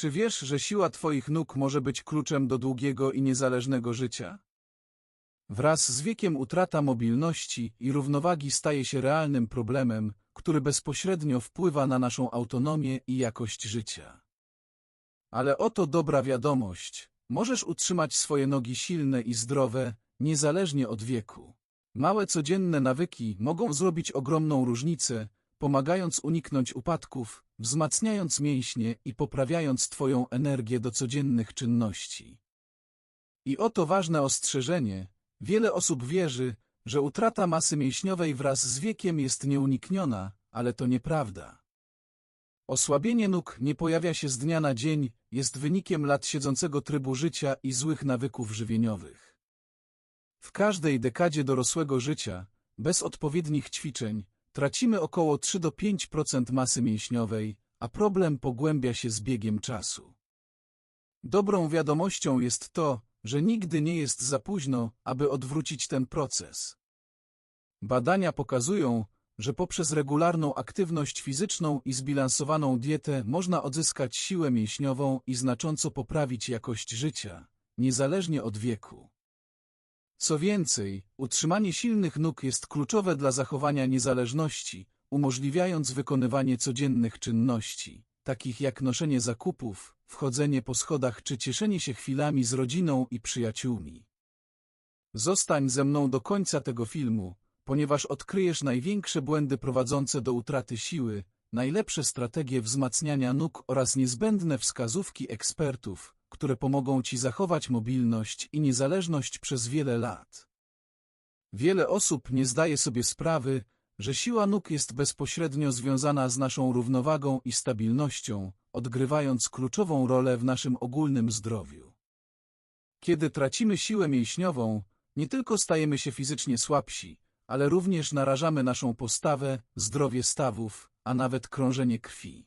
Czy wiesz, że siła Twoich nóg może być kluczem do długiego i niezależnego życia? Wraz z wiekiem utrata mobilności i równowagi staje się realnym problemem, który bezpośrednio wpływa na naszą autonomię i jakość życia. Ale oto dobra wiadomość. Możesz utrzymać swoje nogi silne i zdrowe, niezależnie od wieku. Małe codzienne nawyki mogą zrobić ogromną różnicę, pomagając uniknąć upadków, wzmacniając mięśnie i poprawiając Twoją energię do codziennych czynności. I oto ważne ostrzeżenie. Wiele osób wierzy, że utrata masy mięśniowej wraz z wiekiem jest nieunikniona, ale to nieprawda. Osłabienie nóg nie pojawia się z dnia na dzień, jest wynikiem lat siedzącego trybu życia i złych nawyków żywieniowych. W każdej dekadzie dorosłego życia, bez odpowiednich ćwiczeń, tracimy około 3 do 5% masy mięśniowej, a problem pogłębia się z biegiem czasu. Dobrą wiadomością jest to, że nigdy nie jest za późno, aby odwrócić ten proces. Badania pokazują, że poprzez regularną aktywność fizyczną i zbilansowaną dietę można odzyskać siłę mięśniową i znacząco poprawić jakość życia, niezależnie od wieku. Co więcej, utrzymanie silnych nóg jest kluczowe dla zachowania niezależności, umożliwiając wykonywanie codziennych czynności, takich jak noszenie zakupów, wchodzenie po schodach czy cieszenie się chwilami z rodziną i przyjaciółmi. Zostań ze mną do końca tego filmu, ponieważ odkryjesz największe błędy prowadzące do utraty siły, najlepsze strategie wzmacniania nóg oraz niezbędne wskazówki ekspertów, które pomogą Ci zachować mobilność i niezależność przez wiele lat. Wiele osób nie zdaje sobie sprawy, że siła nóg jest bezpośrednio związana z naszą równowagą i stabilnością, odgrywając kluczową rolę w naszym ogólnym zdrowiu. Kiedy tracimy siłę mięśniową, nie tylko stajemy się fizycznie słabsi, ale również narażamy naszą postawę, zdrowie stawów, a nawet krążenie krwi.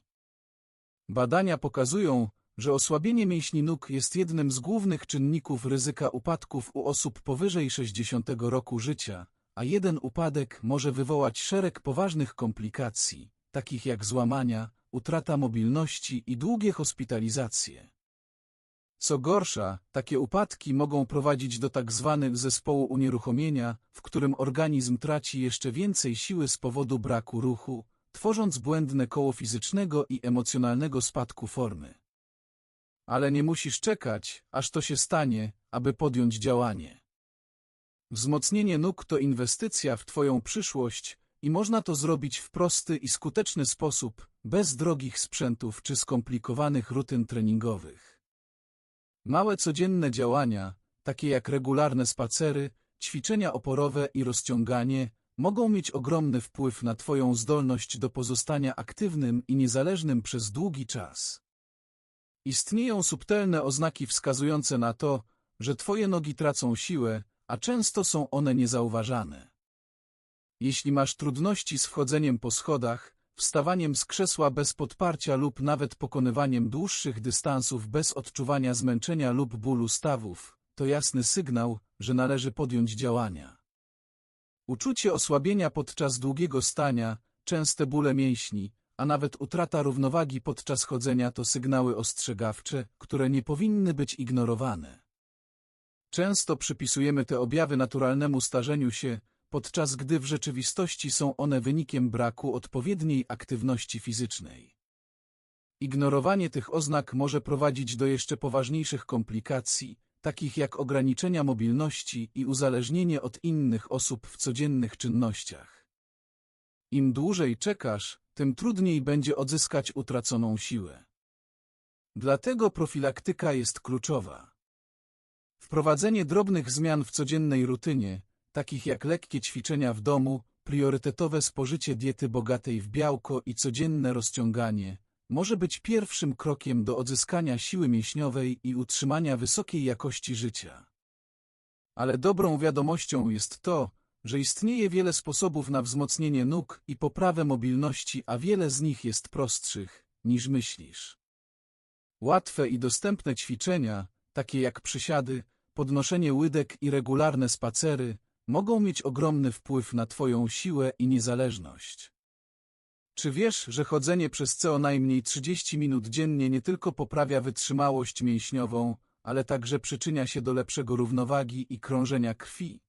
Badania pokazują, że osłabienie mięśni nóg jest jednym z głównych czynników ryzyka upadków u osób powyżej 60 roku życia, a jeden upadek może wywołać szereg poważnych komplikacji, takich jak złamania, utrata mobilności i długie hospitalizacje. Co gorsza, takie upadki mogą prowadzić do tak zwanych zespołu unieruchomienia, w którym organizm traci jeszcze więcej siły z powodu braku ruchu, tworząc błędne koło fizycznego i emocjonalnego spadku formy. Ale nie musisz czekać, aż to się stanie, aby podjąć działanie. Wzmocnienie nóg to inwestycja w Twoją przyszłość i można to zrobić w prosty i skuteczny sposób, bez drogich sprzętów czy skomplikowanych rutyn treningowych. Małe codzienne działania, takie jak regularne spacery, ćwiczenia oporowe i rozciąganie, mogą mieć ogromny wpływ na Twoją zdolność do pozostania aktywnym i niezależnym przez długi czas. Istnieją subtelne oznaki wskazujące na to, że Twoje nogi tracą siłę, a często są one niezauważane. Jeśli masz trudności z wchodzeniem po schodach, wstawaniem z krzesła bez podparcia lub nawet pokonywaniem dłuższych dystansów bez odczuwania zmęczenia lub bólu stawów, to jasny sygnał, że należy podjąć działania. Uczucie osłabienia podczas długiego stania, częste bóle mięśni, a nawet utrata równowagi podczas chodzenia to sygnały ostrzegawcze, które nie powinny być ignorowane. Często przypisujemy te objawy naturalnemu starzeniu się, podczas gdy w rzeczywistości są one wynikiem braku odpowiedniej aktywności fizycznej. Ignorowanie tych oznak może prowadzić do jeszcze poważniejszych komplikacji, takich jak ograniczenia mobilności i uzależnienie od innych osób w codziennych czynnościach. Im dłużej czekasz, tym trudniej będzie odzyskać utraconą siłę. Dlatego profilaktyka jest kluczowa. Wprowadzenie drobnych zmian w codziennej rutynie, takich jak lekkie ćwiczenia w domu, priorytetowe spożycie diety bogatej w białko i codzienne rozciąganie, może być pierwszym krokiem do odzyskania siły mięśniowej i utrzymania wysokiej jakości życia. Ale dobrą wiadomością jest to, że istnieje wiele sposobów na wzmocnienie nóg i poprawę mobilności, a wiele z nich jest prostszych, niż myślisz. Łatwe i dostępne ćwiczenia, takie jak przysiady, podnoszenie łydek i regularne spacery, mogą mieć ogromny wpływ na Twoją siłę i niezależność. Czy wiesz, że chodzenie przez co najmniej 30 minut dziennie nie tylko poprawia wytrzymałość mięśniową, ale także przyczynia się do lepszego równowagi i krążenia krwi?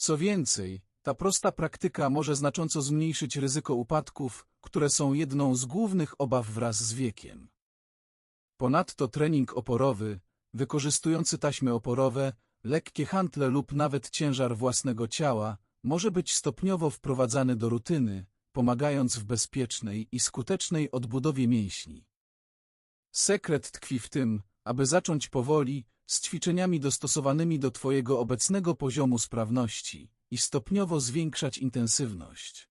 Co więcej, ta prosta praktyka może znacząco zmniejszyć ryzyko upadków, które są jedną z głównych obaw wraz z wiekiem. Ponadto trening oporowy, wykorzystujący taśmy oporowe, lekkie hantle lub nawet ciężar własnego ciała, może być stopniowo wprowadzany do rutyny, pomagając w bezpiecznej i skutecznej odbudowie mięśni. Sekret tkwi w tym, aby zacząć powoli, z ćwiczeniami dostosowanymi do Twojego obecnego poziomu sprawności i stopniowo zwiększać intensywność.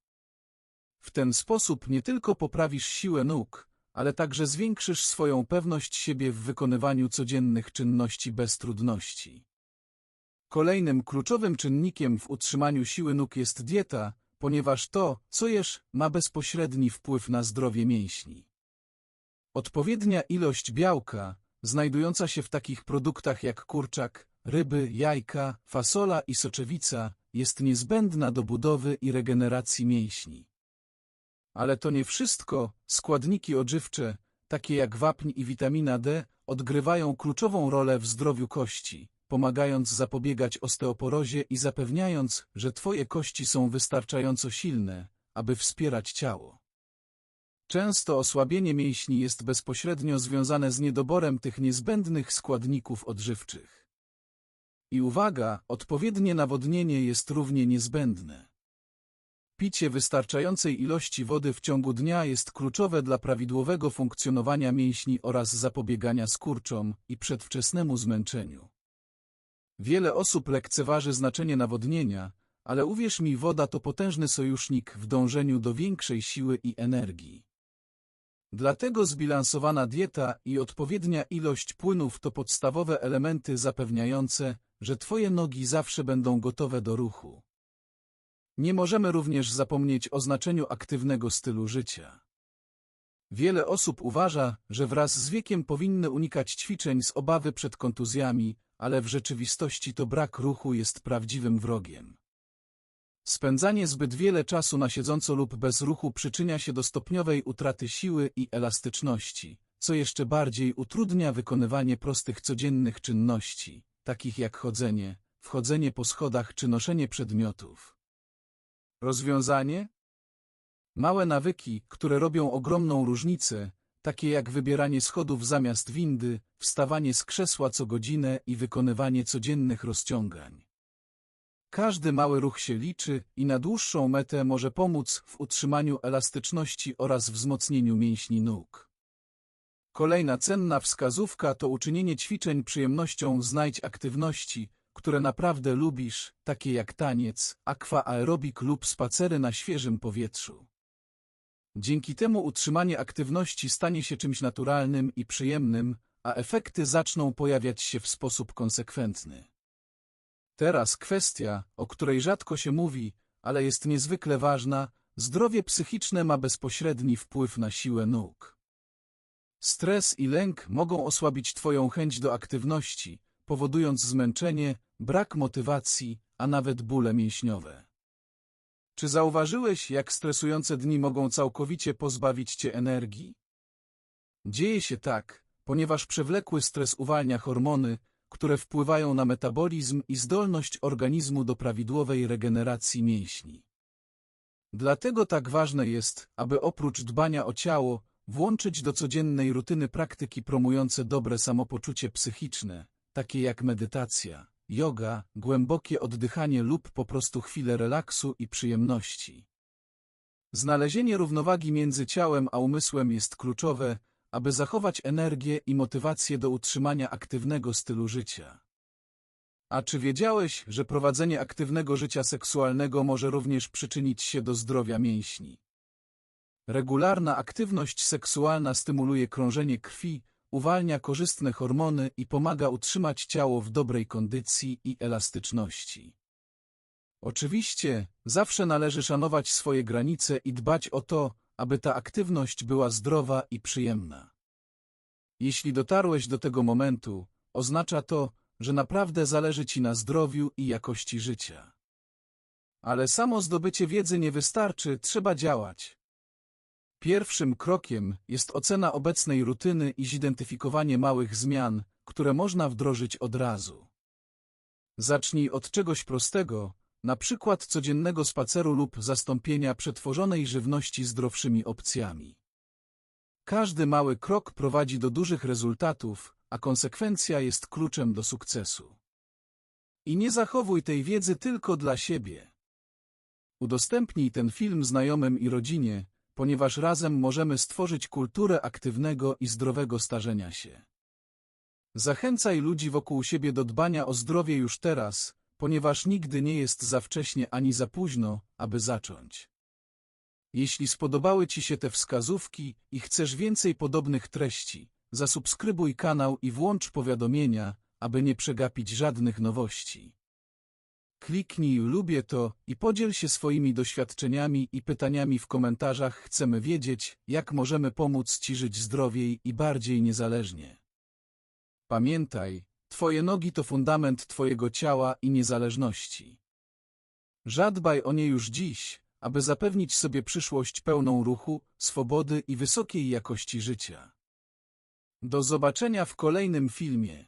W ten sposób nie tylko poprawisz siłę nóg, ale także zwiększysz swoją pewność siebie w wykonywaniu codziennych czynności bez trudności. Kolejnym kluczowym czynnikiem w utrzymaniu siły nóg jest dieta, ponieważ to, co jesz, ma bezpośredni wpływ na zdrowie mięśni. Odpowiednia ilość białka, znajdująca się w takich produktach jak kurczak, ryby, jajka, fasola i soczewica, jest niezbędna do budowy i regeneracji mięśni. Ale to nie wszystko, składniki odżywcze, takie jak wapń i witamina D, odgrywają kluczową rolę w zdrowiu kości, pomagając zapobiegać osteoporozie i zapewniając, że Twoje kości są wystarczająco silne, aby wspierać ciało. Często osłabienie mięśni jest bezpośrednio związane z niedoborem tych niezbędnych składników odżywczych. I uwaga, odpowiednie nawodnienie jest równie niezbędne. Picie wystarczającej ilości wody w ciągu dnia jest kluczowe dla prawidłowego funkcjonowania mięśni oraz zapobiegania skurczom i przedwczesnemu zmęczeniu. Wiele osób lekceważy znaczenie nawodnienia, ale uwierz mi, woda to potężny sojusznik w dążeniu do większej siły i energii. Dlatego zbilansowana dieta i odpowiednia ilość płynów to podstawowe elementy zapewniające, że Twoje nogi zawsze będą gotowe do ruchu. Nie możemy również zapomnieć o znaczeniu aktywnego stylu życia. Wiele osób uważa, że wraz z wiekiem powinny unikać ćwiczeń z obawy przed kontuzjami, ale w rzeczywistości to brak ruchu jest prawdziwym wrogiem. Spędzanie zbyt wiele czasu na siedząco lub bez ruchu przyczynia się do stopniowej utraty siły i elastyczności, co jeszcze bardziej utrudnia wykonywanie prostych codziennych czynności, takich jak chodzenie, wchodzenie po schodach czy noszenie przedmiotów. Rozwiązanie? Małe nawyki, które robią ogromną różnicę, takie jak wybieranie schodów zamiast windy, wstawanie z krzesła co godzinę i wykonywanie codziennych rozciągań. Każdy mały ruch się liczy i na dłuższą metę może pomóc w utrzymaniu elastyczności oraz wzmocnieniu mięśni nóg. Kolejna cenna wskazówka to uczynienie ćwiczeń przyjemnością znajdź aktywności, które naprawdę lubisz, takie jak taniec, aqua-aerobik lub spacery na świeżym powietrzu. Dzięki temu utrzymanie aktywności stanie się czymś naturalnym i przyjemnym, a efekty zaczną pojawiać się w sposób konsekwentny. Teraz kwestia, o której rzadko się mówi, ale jest niezwykle ważna, zdrowie psychiczne ma bezpośredni wpływ na siłę nóg. Stres i lęk mogą osłabić Twoją chęć do aktywności, powodując zmęczenie, brak motywacji, a nawet bóle mięśniowe. Czy zauważyłeś, jak stresujące dni mogą całkowicie pozbawić Cię energii? Dzieje się tak, ponieważ przewlekły stres uwalnia hormony, które wpływają na metabolizm i zdolność organizmu do prawidłowej regeneracji mięśni. Dlatego tak ważne jest, aby oprócz dbania o ciało, włączyć do codziennej rutyny praktyki promujące dobre samopoczucie psychiczne, takie jak medytacja, yoga, głębokie oddychanie lub po prostu chwilę relaksu i przyjemności. Znalezienie równowagi między ciałem a umysłem jest kluczowe, aby zachować energię i motywację do utrzymania aktywnego stylu życia. A czy wiedziałeś, że prowadzenie aktywnego życia seksualnego może również przyczynić się do zdrowia mięśni? Regularna aktywność seksualna stymuluje krążenie krwi, uwalnia korzystne hormony i pomaga utrzymać ciało w dobrej kondycji i elastyczności. Oczywiście, zawsze należy szanować swoje granice i dbać o to, aby ta aktywność była zdrowa i przyjemna. Jeśli dotarłeś do tego momentu, oznacza to, że naprawdę zależy Ci na zdrowiu i jakości życia. Ale samo zdobycie wiedzy nie wystarczy, trzeba działać. Pierwszym krokiem jest ocena obecnej rutyny i zidentyfikowanie małych zmian, które można wdrożyć od razu. Zacznij od czegoś prostego, na przykład codziennego spaceru lub zastąpienia przetworzonej żywności zdrowszymi opcjami. Każdy mały krok prowadzi do dużych rezultatów, a konsekwencja jest kluczem do sukcesu. I nie zachowuj tej wiedzy tylko dla siebie. Udostępnij ten film znajomym i rodzinie, ponieważ razem możemy stworzyć kulturę aktywnego i zdrowego starzenia się. Zachęcaj ludzi wokół siebie do dbania o zdrowie już teraz, ponieważ nigdy nie jest za wcześnie ani za późno, aby zacząć. Jeśli spodobały Ci się te wskazówki i chcesz więcej podobnych treści, zasubskrybuj kanał i włącz powiadomienia, aby nie przegapić żadnych nowości. Kliknij lubię to i podziel się swoimi doświadczeniami i pytaniami w komentarzach. Chcemy wiedzieć, jak możemy pomóc Ci żyć zdrowiej i bardziej niezależnie. Pamiętaj, Twoje nogi to fundament Twojego ciała i niezależności. Zadbaj o nie już dziś, aby zapewnić sobie przyszłość pełną ruchu, swobody i wysokiej jakości życia. Do zobaczenia w kolejnym filmie.